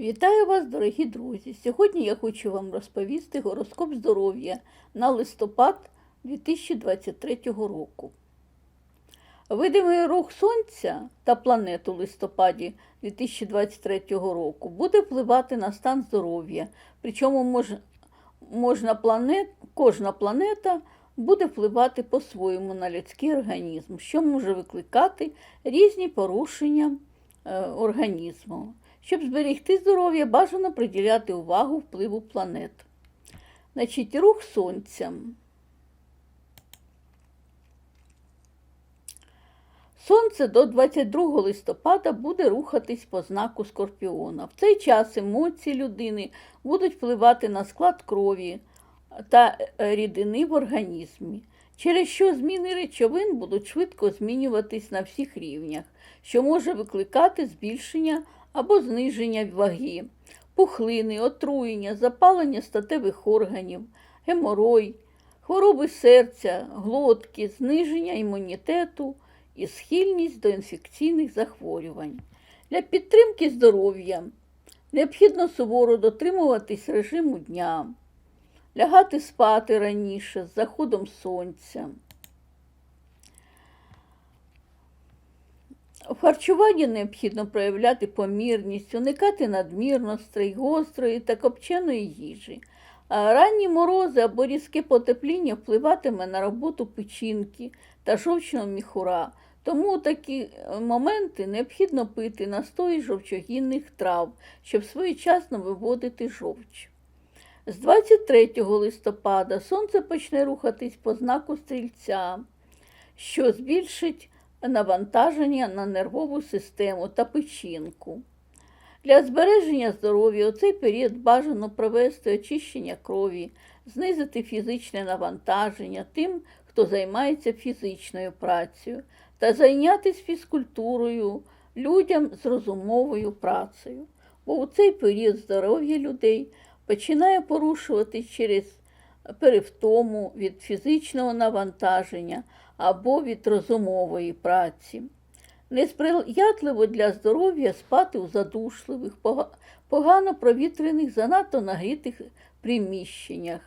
Вітаю вас, дорогі друзі! Сьогодні я хочу вам розповісти гороскоп здоров'я на листопад 2023 року. Видимий рух Сонця та планет у листопаді 2023 року буде впливати на стан здоров'я, причому мож, можна планет, кожна планета буде впливати по-своєму на людський організм, що може викликати різні порушення е, організму. Щоб зберегти здоров'я, бажано приділяти увагу впливу планет. Значить, рух сонця. Сонце до 22 листопада буде рухатись по знаку Скорпіона. В цей час емоції людини будуть впливати на склад крові та е, рідини в організмі, через що зміни речовин будуть швидко змінюватись на всіх рівнях, що може викликати збільшення або зниження ваги, пухлини, отруєння, запалення статевих органів, геморой, хвороби серця, глотки, зниження імунітету і схильність до інфекційних захворювань. Для підтримки здоров'я необхідно суворо дотримуватись режиму дня, лягати спати раніше з заходом сонця. В харчуванні необхідно проявляти помірність, уникати надмірностей, гострої та копченої їжі. Ранні морози або різке потепління впливатиме на роботу печінки та жовчного міхура. Тому у такі е, моменти необхідно пити настої жовчогінних трав, щоб своєчасно виводити жовч. З 23 листопада сонце почне рухатись по знаку стрільця, що збільшить навантаження на нервову систему та печінку. Для збереження здоров'я у цей період бажано провести очищення крові, знизити фізичне навантаження тим, хто займається фізичною працею, та зайнятися фізкультурою людям з розумовою працею. Бо у цей період здоров'я людей починає порушуватись через перевтому від фізичного навантаження або від розумової праці. Несприятливо для здоров'я спати у задушливих, погано провітрених, занадто нагрітих приміщеннях,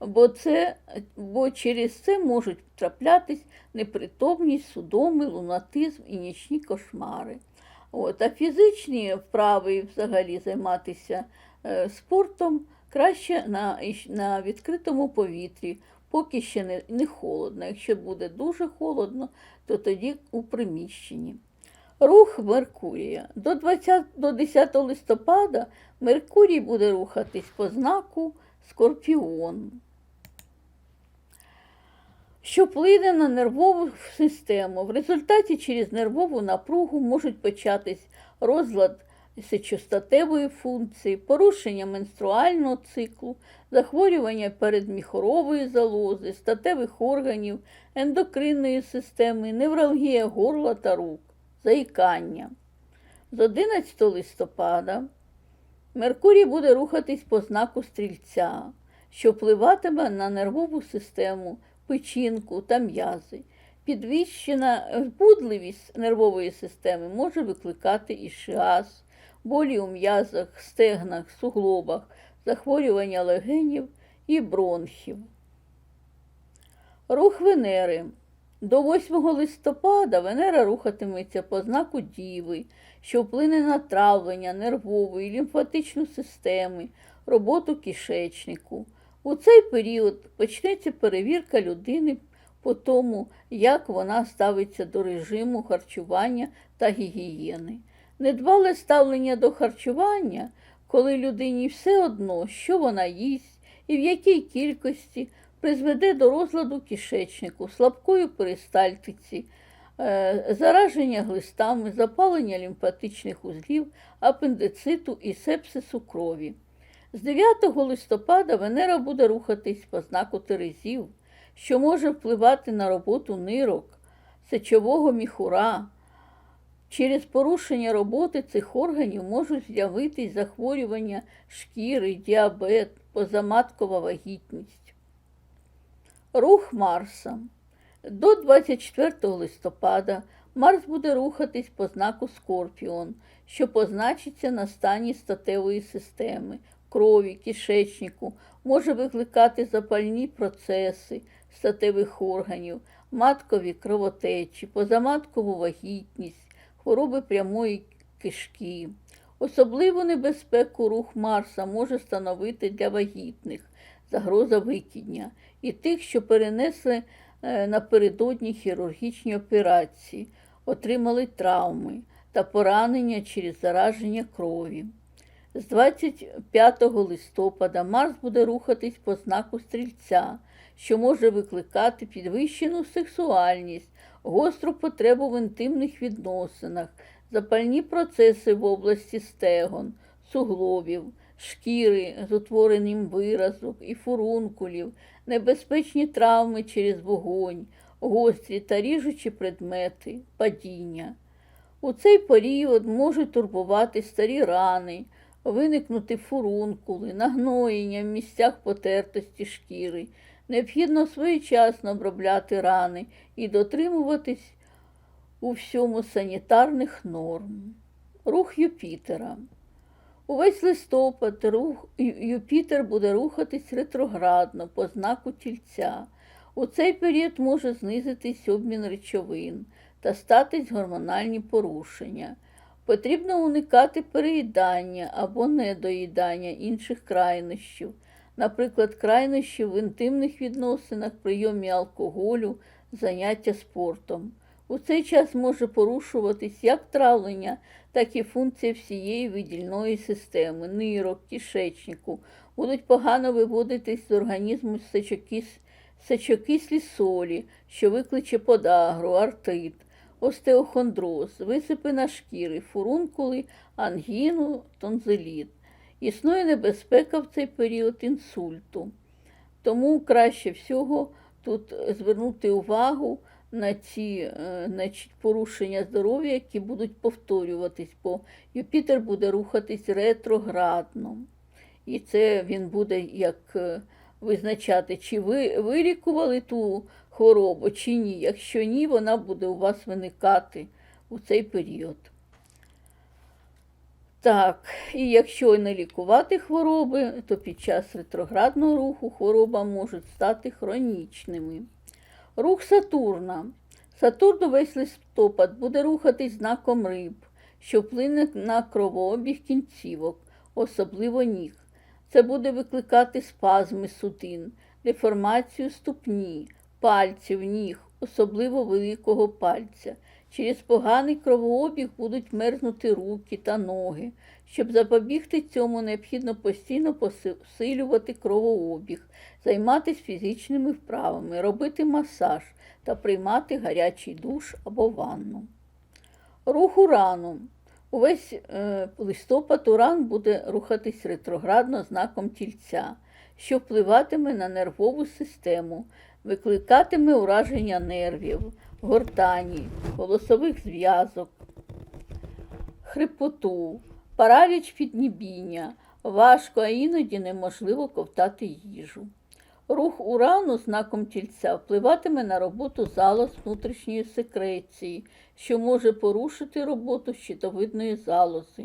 бо, це, бо через це можуть траплятись непритомність, судоми, лунатизм і нічні кошмари. От, А фізичні вправи взагалі займатися е, спортом краще на, на відкритому повітрі поки ще не, не холодно. Якщо буде дуже холодно, то тоді у приміщенні. Рух Меркурія. До 20, до 10 листопада Меркурій буде рухатись по знаку Скорпіон, що вплине на нервову систему. В результаті через нервову напругу можуть початись розлад сечостатевої функції, порушення менструального циклу, захворювання передміхорової залози, статевих органів, ендокринної системи, невралгія горла та рук, заїкання. З 11 листопада Меркурій буде рухатись по знаку стрільця, що впливатиме на нервову систему, печінку та м'язи. Підвищена збудливість нервової системи може викликати ішіаз, болі у м'язах, стегнах, суглобах, захворювання легенів і бронхів. Рух Венери. До 8 листопада Венера рухатиметься по знаку Діви, що вплине на травлення, нервової, лімфатичну системи, роботу кишечнику. У цей період почнеться перевірка людини по тому, як вона ставиться до режиму харчування та гігієни. Недбале ставлення до харчування, коли людині все одно, що вона їсть і в якій кількості призведе до розладу кишечнику, слабкої перистальтиці, е, зараження глистами, запалення лімфатичних узлів, апендициту і сепсису крові. З 9 листопада Венера буде рухатись по знаку Терезів, що може впливати на роботу нирок, сечового міхура. Через порушення роботи цих органів можуть з'явитись захворювання шкіри, діабет, позаматкова вагітність. Рух Марса. До 24 листопада Марс буде рухатись по знаку Скорпіон, що позначиться на стані статевої системи, крові, кишечнику, може викликати запальні процеси статевих органів, маткові кровотечі, позаматкову вагітність, хвороби прямої кишки. Особливу небезпеку рух Марса може становити для вагітних загроза викидня і тих, що перенесли е, напередодні хірургічні операції, отримали травми та поранення через зараження крові. З 25 листопада Марс буде рухатись по знаку стрільця, що може викликати підвищену сексуальність, гостру потребу в інтимних відносинах, запальні процеси в області стегон, суглобів, шкіри з утворенням виразок і фурункулів, небезпечні травми через вогонь, гострі та ріжучі предмети, падіння. У цей період можуть турбувати старі рани, виникнути фурункули, нагноєння в місцях потертості шкіри. Необхідно своєчасно обробляти рани і дотримуватись у всьому санітарних норм. Рух Юпітера. Увесь листопад рух, Юпітер буде рухатись ретроградно по знаку тільця. У цей період може знизитись обмін речовин та статись гормональні порушення. Потрібно уникати переїдання або недоїдання інших крайнощів, наприклад, крайнощів в інтимних відносинах, прийомі алкоголю, заняття спортом. У цей час може порушуватись як травлення, так і функція всієї видільної системи, нирок, кишечнику. Будуть погано виводитись з організму сечокис, сечокислі солі, що викличе подагру, артрит, остеохондроз, висипи на шкіри, фурункули, ангіну, тонзиліт. Існує небезпека в цей період інсульту. Тому краще всього тут звернути увагу на ці е, значить, порушення здоров'я, які будуть повторюватись, бо Юпітер буде рухатись ретроградно. І це він буде як е, визначати, чи ви вилікували ту хворобу, чи ні. Якщо ні, вона буде у вас виникати у цей період. Так, і якщо не лікувати хвороби, то під час ретроградного руху хвороба можуть стати хронічними. Рух Сатурна. Сатурн увесь листопад буде рухатись знаком риб, що вплине на кровообіг кінцівок, особливо ніг. Це буде викликати спазми судин, деформацію ступні, пальців, ніг, особливо великого пальця. Через поганий кровообіг будуть мерзнути руки та ноги. Щоб запобігти цьому, необхідно постійно посилювати кровообіг, займатися фізичними вправами, робити масаж та приймати гарячий душ або ванну. Рух урану. Увесь е, листопад уран буде рухатись ретроградно знаком тільця, що впливатиме на нервову систему, викликатиме ураження нервів, гортані, голосових зв'язок, хрипоту, параліч піднібіння, важко, а іноді неможливо ковтати їжу. Рух урану знаком тільця впливатиме на роботу залоз внутрішньої секреції, що може порушити роботу щитовидної залози,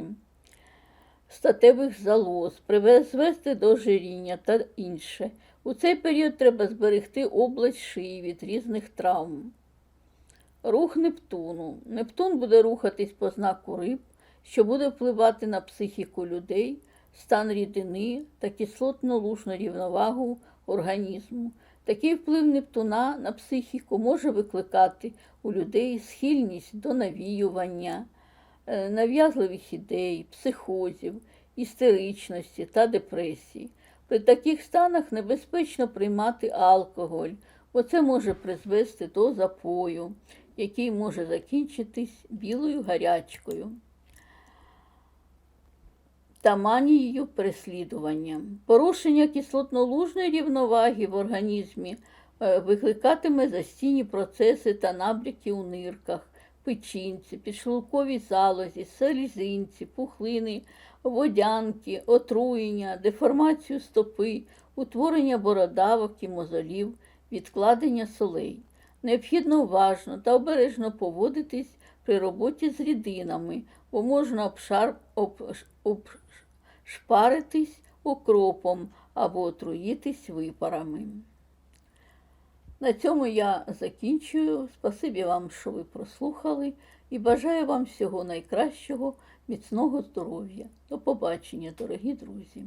статевих залоз, призвести до ожиріння та інше. У цей період треба зберегти область шиї від різних травм. Рух Нептуну. Нептун буде рухатись по знаку риб, що буде впливати на психіку людей, стан рідини та кислотно-лужну рівновагу організму. Такий вплив Нептуна на психіку може викликати у людей схильність до навіювання, е, нав'язливих ідей, психозів, істеричності та депресії. При таких станах небезпечно приймати алкоголь, бо це може призвести до запою, який може закінчитись білою гарячкою та манією переслідування. Порушення кислотно-лужної рівноваги в організмі е, викликатиме застійні процеси та набряки у нирках, печінці, підшлунковій залозі, селезинці, пухлини, водянки, отруєння, деформацію стопи, утворення бородавок і мозолів, відкладення солей. Необхідно уважно та обережно поводитись при роботі з рідинами, бо можна обшар... об... обшпаритись окропом або отруїтись випарами. На цьому я закінчую. Спасибі вам, що ви прослухали, і бажаю вам всього найкращого, міцного здоров'я. До побачення, дорогі друзі!